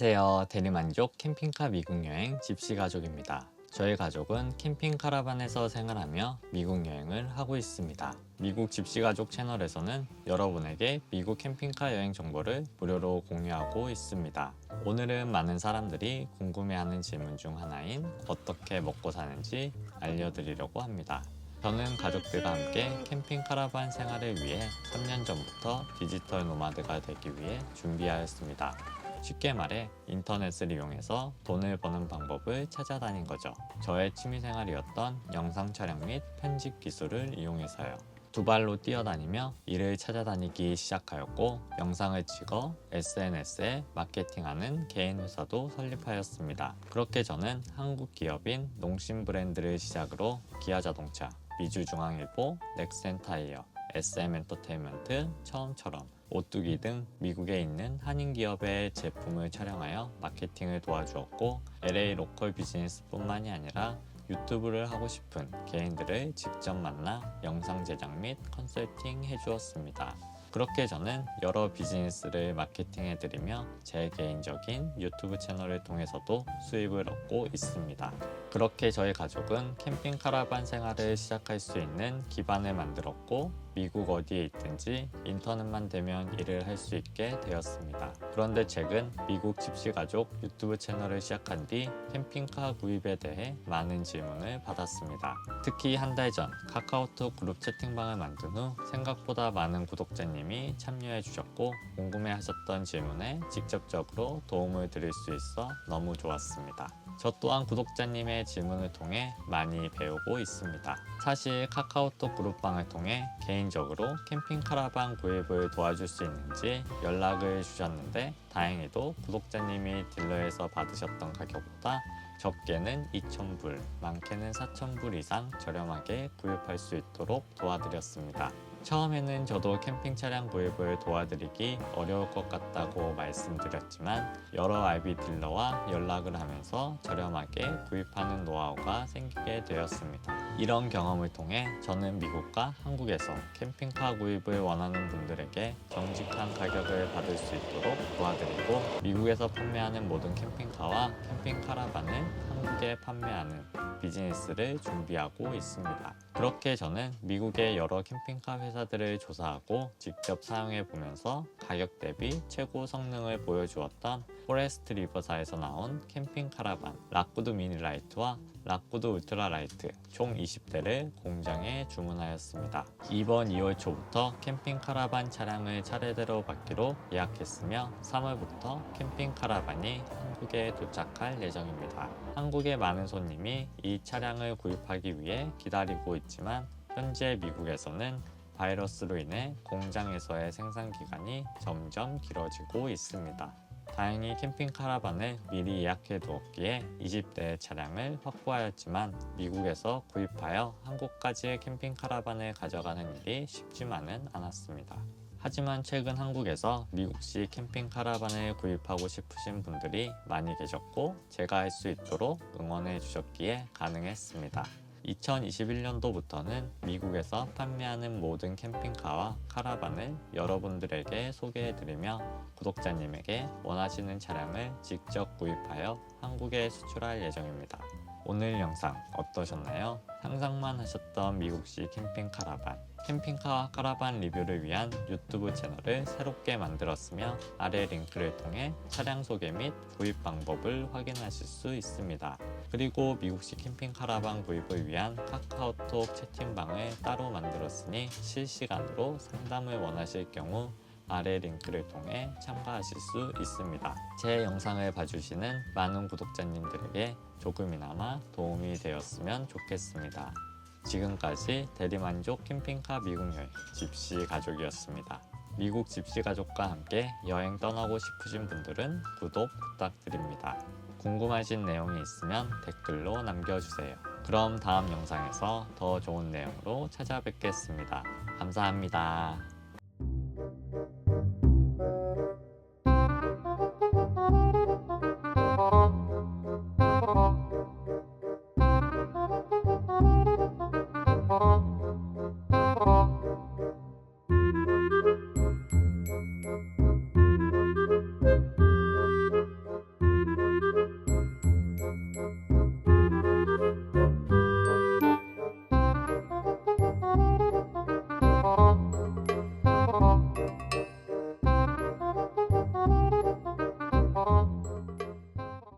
안녕하세요. 대리만족 캠핑카 미국 여행 집시 가족입니다. 저희 가족은 캠핑 카라반에서 생활하며 미국 여행을 하고 있습니다. 미국 집시 가족 채널에서는 여러분에게 미국 캠핑카 여행 정보를 무료로 공유하고 있습니다. 오늘은 많은 사람들이 궁금해하는 질문 중 하나인 어떻게 먹고 사는지 알려드리려고 합니다. 저는 가족들과 함께 캠핑 카라반 생활을 위해 3년 전부터 디지털 노마드가 되기 위해 준비하였습니다. 쉽게 말해 인터넷을 이용해서 돈을 버는 방법을 찾아다닌 거죠. 저의 취미생활이었던 영상 촬영 및 편집 기술을 이용해서요. 두 발로 뛰어다니며 일을 찾아다니기 시작하였고 영상을 찍어 SNS에 마케팅하는 개인 회사도 설립하였습니다. 그렇게 저는 한국 기업인 농심 브랜드를 시작으로 기아자동차, 미주중앙일보, 넥센타이어, SM엔터테인먼트 처음처럼 오뚜기 등 미국에 있는 한인 기업의 제품을 촬영하여 마케팅을 도와주었고 LA 로컬 비즈니스뿐만이 아니라 유튜브를 하고 싶은 개인들을 직접 만나 영상 제작 및 컨설팅 해주었습니다. 그렇게 저는 여러 비즈니스를 마케팅해드리며 제 개인적인 유튜브 채널을 통해서도 수입을 얻고 있습니다. 그렇게 저희 가족은 캠핑 카라반 생활을 시작할 수 있는 기반을 만들었고 미국 어디에 있든지 인터넷만 되면 일을 할 수 있게 되었습니다. 그런데 최근 미국 집시 가족 유튜브 채널을 시작한 뒤 캠핑카 구입에 대해 많은 질문을 받았습니다. 특히 한 달 전 카카오톡 그룹 채팅방을 만든 후 생각보다 많은 구독자님이 참여해 주셨고 궁금해 하셨던 질문에 직접적으로 도움을 드릴 수 있어 너무 좋았습니다. 저 또한 구독자님의 질문을 통해 많이 배우고 있습니다. 사실 카카오톡 그룹방을 통해 개인 적으로 캠핑 카라반 구입을 도와줄 수 있는지 연락을 주셨는데 다행히도 구독자님이 딜러에서 받으셨던 가격보다 적게는 2,000불, 많게는 4,000불 이상 저렴하게 구입할 수 있도록 도와드렸습니다. 처음에는 저도 캠핑 차량 구입을 도와드리기 어려울 것 같다고 말씀드렸지만 여러 RV 딜러와 연락을 하면서 저렴하게 구입하는 노하우가 생기게 되었습니다. 이런 경험을 통해 저는 미국과 한국에서 캠핑카 구입을 원하는 분들에게 정직한 가격을 받을 수 있도록 도와드리고 미국에서 판매하는 모든 캠핑카와 캠핑 카라반을 한국에 판매하는 비즈니스를 준비하고 있습니다. 그렇게 저는 미국의 여러 캠핑카 회사들을 조사하고 직접 사용해 보면서 가격 대비 최고 성능을 보여주었던 포레스트 리버사에서 나온 캠핑 카라반 락구드 미니 라이트와 락구드 울트라 라이트 총 20대를 공장에 주문하였습니다. 이번 2월 초부터 캠핑 카라반 차량을 차례대로 받기로 예약했으며 3월부터 캠핑 카라반이 한국에 도착할 예정입니다. 한국의 많은 손님이 이 차량을 구입하기 위해 기다리고 있지만 현재 미국에서는 바이러스로 인해 공장에서의 생산 기간이 점점 길어지고 있습니다. 다행히 캠핑 카라반을 미리 예약해 두었기에 20대의 차량을 확보하였지만 미국에서 구입하여 한국까지 캠핑 카라반을 가져가는 일이 쉽지만은 않았습니다. 하지만 최근 한국에서 미국식 캠핑 카라반을 구입하고 싶으신 분들이 많이 계셨고 제가 할 수 있도록 응원해 주셨기에 가능했습니다. 2021년도부터는 미국에서 판매하는 모든 캠핑카와 카라반을 여러분들에게 소개해드리며 구독자님에게 원하시는 차량을 직접 구입하여 한국에 수출할 예정입니다. 오늘 영상 어떠셨나요? 상상만 하셨던 미국식 캠핑 카라반 캠핑카와 카라반 리뷰를 위한 유튜브 채널을 새롭게 만들었으며 아래 링크를 통해 차량 소개 및 구입 방법을 확인하실 수 있습니다. 그리고 미국식 캠핑 카라반 구입을 위한 카카오톡 채팅방을 따로 만들었으니 실시간으로 상담을 원하실 경우 아래 링크를 통해 참가하실 수 있습니다. 제 영상을 봐주시는 많은 구독자님들에게 조금이나마 도움이 되었으면 좋겠습니다. 지금까지 대리만족 캠핑카 미국 여행 집시 가족이었습니다. 미국 집시 가족과 함께 여행 떠나고 싶으신 분들은 구독 부탁드립니다. 궁금하신 내용이 있으면 댓글로 남겨주세요. 그럼 다음 영상에서 더 좋은 내용으로 찾아뵙겠습니다. 감사합니다.